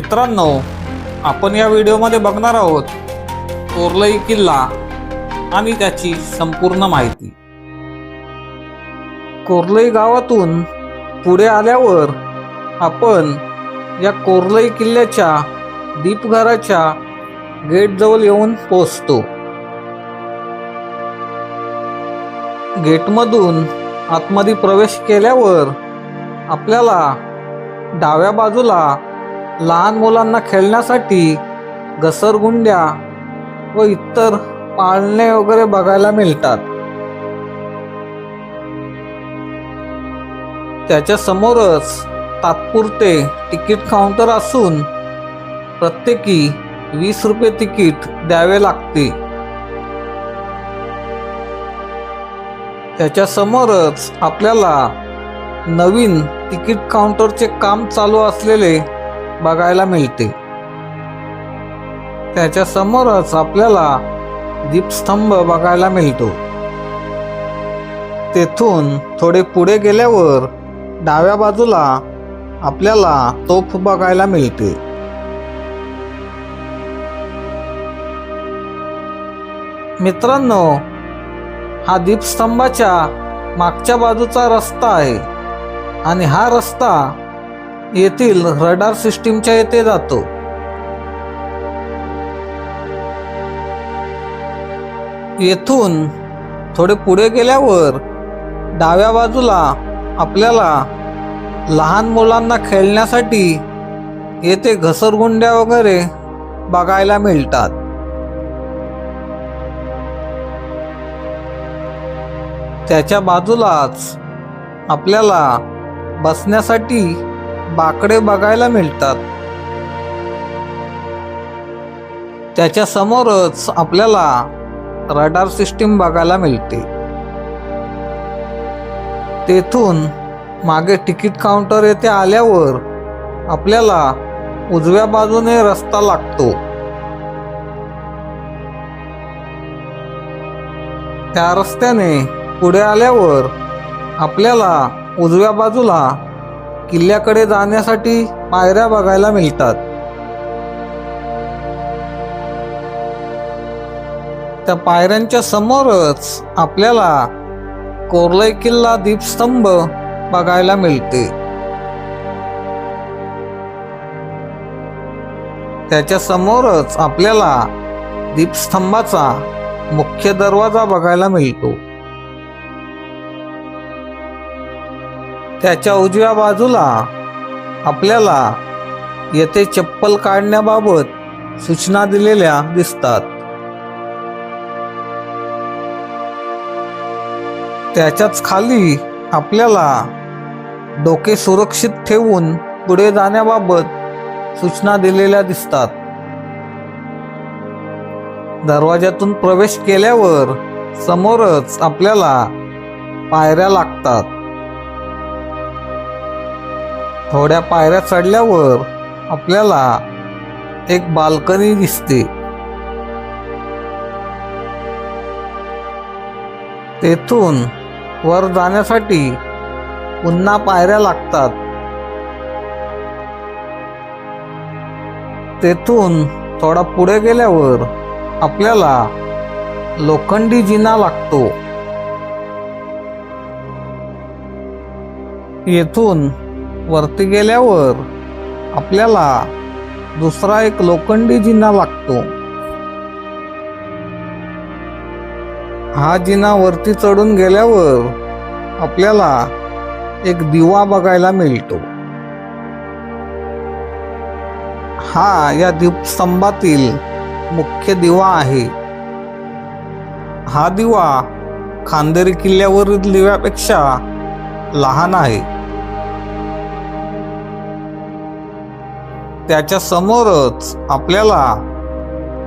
मित्रांनो आपण या व्हिडिओमध्ये बघणार आहोत कोर्लई किल्ला आणि त्याची संपूर्ण माहिती. कोर्लई गावातून पुढे आल्यावर आपण या कोर्लई किल्ल्याच्या दीपघराच्या गेटजवळ येऊन पोचतो गेटमधून आतमध्ये प्रवेश केल्यावर आपल्याला डाव्या बाजूला लहान मुलांना खेळण्यासाठी घसरगुंड्या व इतर पाळणे वगैरे बघायला मिळतात. त्याच्या समोरच तात्पुरते तिकीट काउंटर असून प्रत्येकी वीस रुपये तिकीट द्यावे लागते. त्याच्या समोरच आपल्याला नवीन तिकीट काउंटरचे काम चालू असलेले बघायला मिळते. त्याच्या समोरच आपल्याला दीपस्तंभ बघायला मिळतो. तेथून थोडे पुढे गेल्यावर डाव्या बाजूला आपल्याला तोफ बघायला मिळते. मित्रांनो हा दीपस्तंभाच्या मागच्या बाजूचा रस्ता आहे आणि हा रस्ता येथील रडार सिस्टीमच्या येथे जातो. येथून थोडे पुढे गेल्यावर डाव्या बाजूला आपल्याला लहान मुलांना खेळण्यासाठी येथे घसरगुंड्या वगैरे बघायला मिळतात. त्याच्या बाजूलाच आपल्याला बसण्यासाठी बाकडे बघायला मिळतात. त्याच्या समोरच आपल्याला रडार सिस्टीम बघायला मिळते. तेथून मागे तिकीट काउंटर येथे आल्यावर आपल्याला उजव्या बाजूने रस्ता लागतो. त्या रस्त्याने पुढे आल्यावर आपल्याला उजव्या बाजूला किल्ल्याकडे जाण्यासाठी पायऱ्या बघायला मिळतात. त्या पायऱ्यांच्या समोरच आपल्याला कोरलई किल्ला दीपस्तंभ बघायला मिळते. त्याच्या समोरच आपल्याला दीपस्तंभाचा मुख्य दरवाजा बघायला मिळतो. त्याच्या उजव्या बाजूला आपल्याला येथे चप्पल काढण्याबाबत सूचना दिलेल्या दिसतात. त्याच्याच खाली आपल्याला डोके सुरक्षित ठेवून पुढे जाण्याबाबत सूचना दिलेल्या दिसतात. दरवाज्यातून प्रवेश केल्यावर समोरच आपल्याला पायऱ्या लागतात. थोड्या पायऱ्या चढल्यावर आपल्याला एक बाल्कनी दिसते. तेथून वर जाण्यासाठी पुन्हा पायऱ्या लागतात. तेथून थोडा पुढे गेल्यावर आपल्याला लोखंडी जिना लागतो. येथून वरती गेल्यावर आपल्याला दुसरा एक लोखंडी जिना लागतो. हा जिना वरती चढून गेल्यावर आपल्याला एक दिवा बघायला मिळतो. हा या दीपस्तंभातील मुख्य दिवा आहे. हा दिवा खांदेरी किल्ल्यावरील दिव्यापेक्षा लहान आहे. त्याच्या समोरच आपल्याला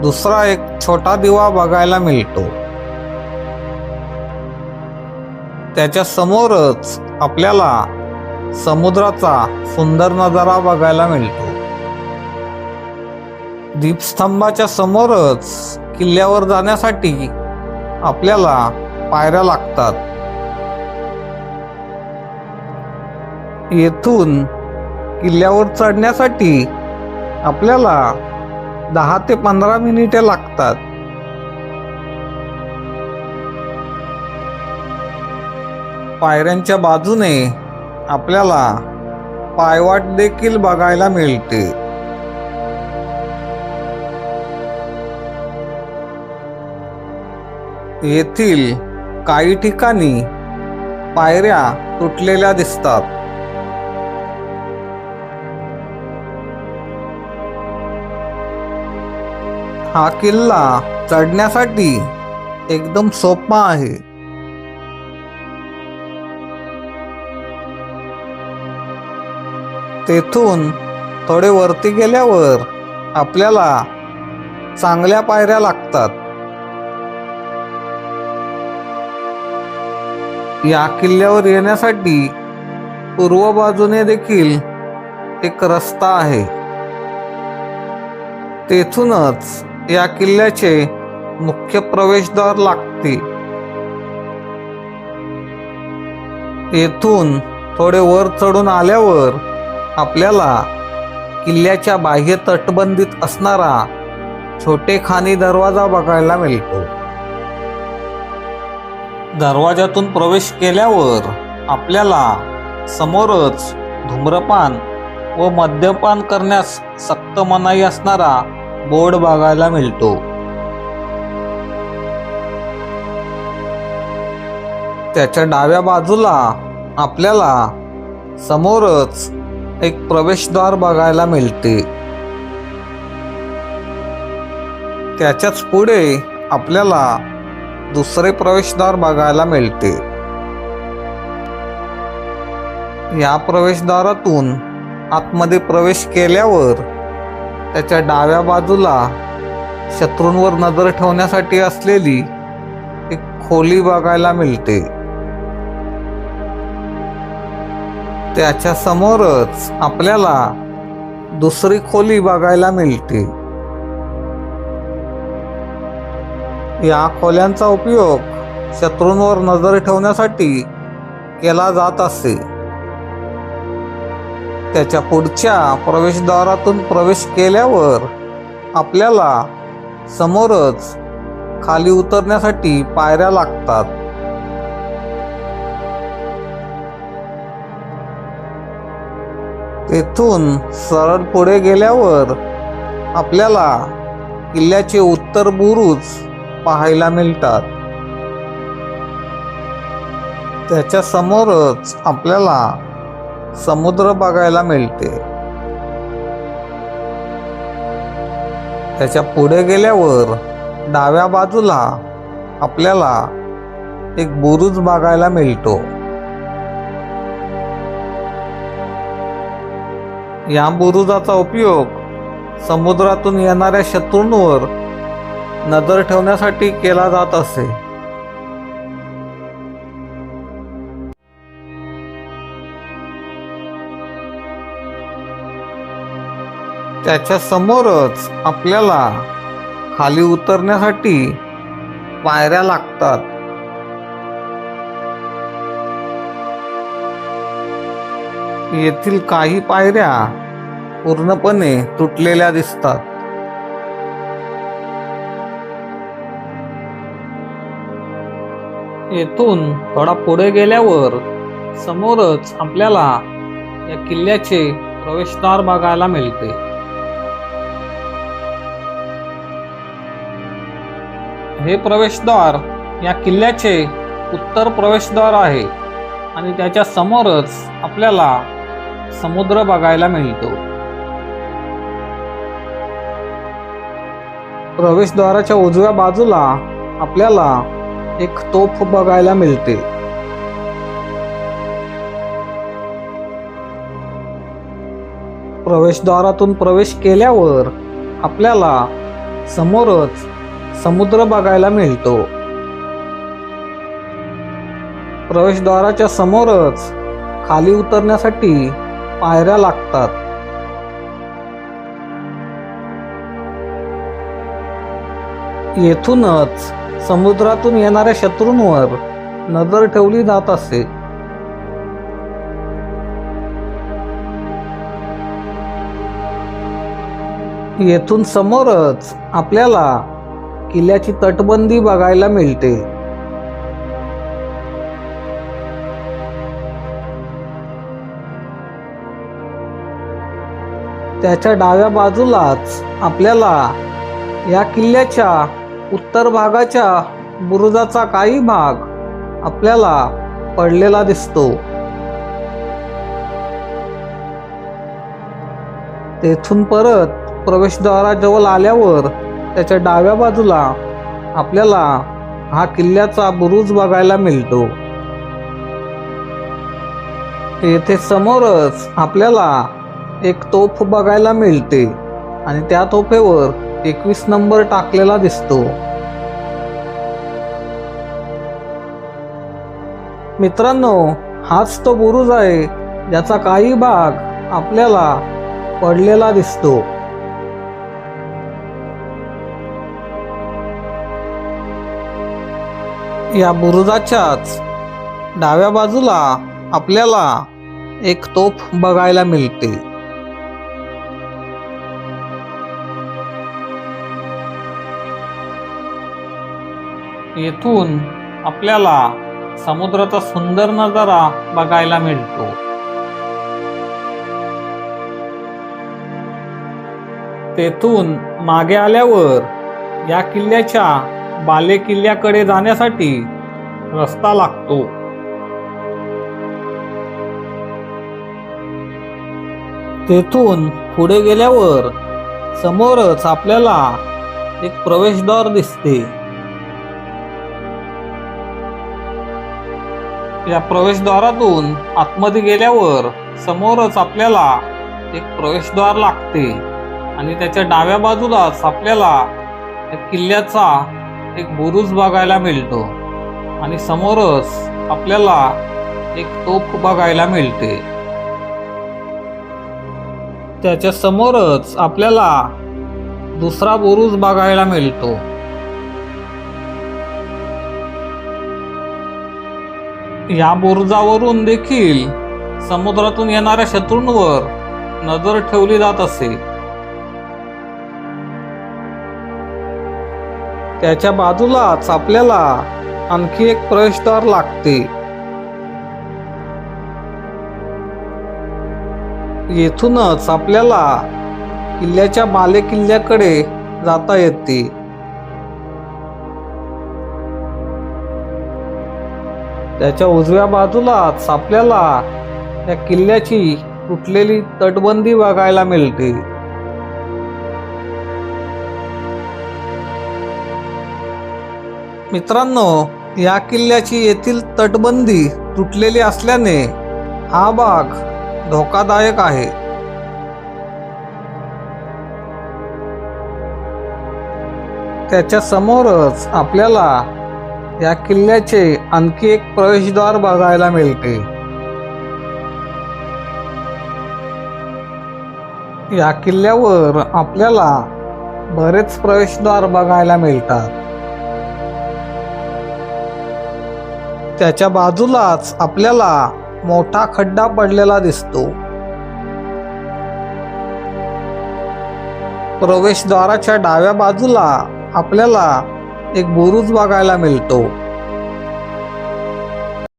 दुसरा एक छोटा दिवा बघायला मिळतो. त्याच्या समोरच आपल्याला समुद्राचा सुंदर नजारा बघायला मिळतो. दीपस्तंभाच्या समोरच किल्ल्यावर जाण्यासाठी आपल्याला पायऱ्या लागतात. येथून किल्ल्यावर चढण्यासाठी आपल्याला दहा ते पंधरा मिनिटे लागतात. पायऱ्यांच्या बाजूने आपल्याला पायवाट देखील बघायला मिळते. येथील काही ठिकाणी पायऱ्या तुटलेल्या दिसतात. हा किल्ला चढण्यासाठी एकदम सोपा आहे. तेथून थोडे वरती गेल्यावर आपल्याला चांगल्या पायऱ्या लागतात. या किल्ल्यावर येण्यासाठी पूर्व बाजूने देखील एक रस्ता आहे. तेथूनच या किल्ल्याचे मुख्य प्रवेशद्वार लागते येथून थोडे वर चढून आल्यावर आपल्याला किल्ल्याच्या बाह्य तटबंदीत असणारा छोटे खानी दरवाजा बघायला मिळतो. दरवाजातून प्रवेश केल्यावर आपल्याला समोरच धूम्रपान व मद्यपान करण्यास सक्त मनाई असणारा बोर्ड बघायला मिळतो. त्याच्या डाव्या बाजूला आपल्याला समोरच एक प्रवेशद्वार बघायला मिळते. त्याच्याच पुढे आपल्याला दुसरे प्रवेशद्वार बघायला मिळते. या प्रवेशद्वारातून आतमध्ये प्रवेश केल्यावर त्याच्या डाव्या बाजूला शत्रूंवर नजर ठेवण्यासाठी असलेली एक खोली बघायला मिळते. त्याच्या समोरच आपल्याला दुसरी खोली बघायला मिळते. या खोल्यांचा उपयोग शत्रूंवर नजर ठेवण्यासाठी केला जात असे. त्याच्या पुढच्या प्रवेशद्वारातून प्रवेश केल्यावर आपल्याला समोरच खाली उतरण्यासाठी पायऱ्या लागतात. तेथून सरळ पुढे गेल्यावर आपल्याला किल्ल्याचे उत्तर बुरुज पाहायला मिळतात. त्याच्या समोरच आपल्याला समुद्र बघायला मिळते. त्याच्या पुढे गेल्यावर डाव्या बाजूला आपल्याला एक बुरुज बघायला मिळतो. या बुरुजाचा उपयोग समुद्रातून येणाऱ्या शत्रूंवर नजर ठेवण्यासाठी केला जात असे. त्याच्या समोरच आपल्याला खाली उतरण्यासाठी पायऱ्या लागतात. येथील काही पायऱ्या पूर्णपणे तुटलेल्या दिसतात. येथून थोडा पुढे गेल्यावर समोरच आपल्याला या किल्ल्याचे प्रवेशद्वार बघायला मिळते. हे प्रवेशद्वार या किल्ल्याचे उत्तर प्रवेशद्वार आहे आणि त्याच्या समोरच आपल्याला समुद्र बघायला मिळतो. प्रवेशद्वाराच्या उजव्या बाजूला आपल्याला एक तोफ बघायला मिळते. प्रवेशद्वारातून प्रवेश केल्यावर आपल्याला समोरच समुद्र बघायला मिळतो. प्रवेशद्वाराच्या समोरच खाली उतरण्यासाठी पायऱ्या लागतात. येथूनच समुद्रातून येणाऱ्या शत्रूंवर नजर ठेवली जात असे. येथून समोरच आपल्याला किल्ल्याची तटबंदी बघायला मिळते. त्याच्या डाव्या बाजूलाच आपल्याला या किल्ल्याच्या उत्तर भागाच्या बुरुजाचा काही भाग आपल्याला पडलेला दिसतो. तेथून परत प्रवेशद्वाराजवळ आल्यावर त्याच्या डाव्या बाजूला आपल्याला हा किल्ल्याचा बुरुज बघायला मिळतो. येथे समोरच आपल्याला एक तोफ बघायला मिळते आणि त्या तोफेवर एकवीस नंबर टाकलेला दिसतो. मित्रांनो हाच तो बुरुज आहे ज्याचा काही भाग आपल्याला पडलेला दिसतो. या बुरुजाच्याच डाव्या बाजूला आपल्याला एक तोफ बघायला मिळते. येथून आपल्याला समुद्राचा सुंदर नजारा बघायला मिळतो. तेथून मागे आल्यावर या किल्ल्याच्या बालेकिल्ल्याकडे जाण्यासाठी रस्ता लागतो. तेथून पुढे गेल्यावर समोरच आपल्याला एक प्रवेशद्वार दिसते. या प्रवेशद्वारातून आतमध्ये गेल्यावर समोरच आपल्याला एक प्रवेशद्वार लागते आणि त्याच्या डाव्या बाजूलाच आपल्याला या किल्ल्याचा एक बुरुज बघायला मिळतो. आणि समोरच आपल्याला एक तोफ बघायला मिळते. त्याच्या समोरच आपल्याला दुसरा बुरुज बघायला मिळतो. या बुरुजावरून देखील समुद्रातून येणाऱ्या शत्रूंवर नजर ठेवली जात असे. त्याच्या बाजूलाच आपल्याला आणखी एक प्रवेशद्वार लागते. येथूनच आपल्याला किल्ल्याच्या बाले किल्ल्याकडे जाता येते. त्याच्या उजव्या बाजूलाच आपल्याला या किल्ल्याची तुटलेली तटबंदी बघायला मिळते. मित्रांनो या किल्ल्याची येथील तटबंदी तुटलेली असल्याने हा भाग धोकादायक आहे. त्याच्या समोरच आपल्याला या किल्ल्याचे आणखी एक प्रवेशद्वार बघायला मिळते. या किल्ल्यावर आपल्याला बरेच प्रवेशद्वार बघायला मिळतात. त्याच्या बाजूलाच आपल्याला मोठा खड्डा पडलेला दिसतो. प्रवेशद्वाराच्या डाव्या बाजूला आपल्याला एक बुरुज बघायला मिळतो.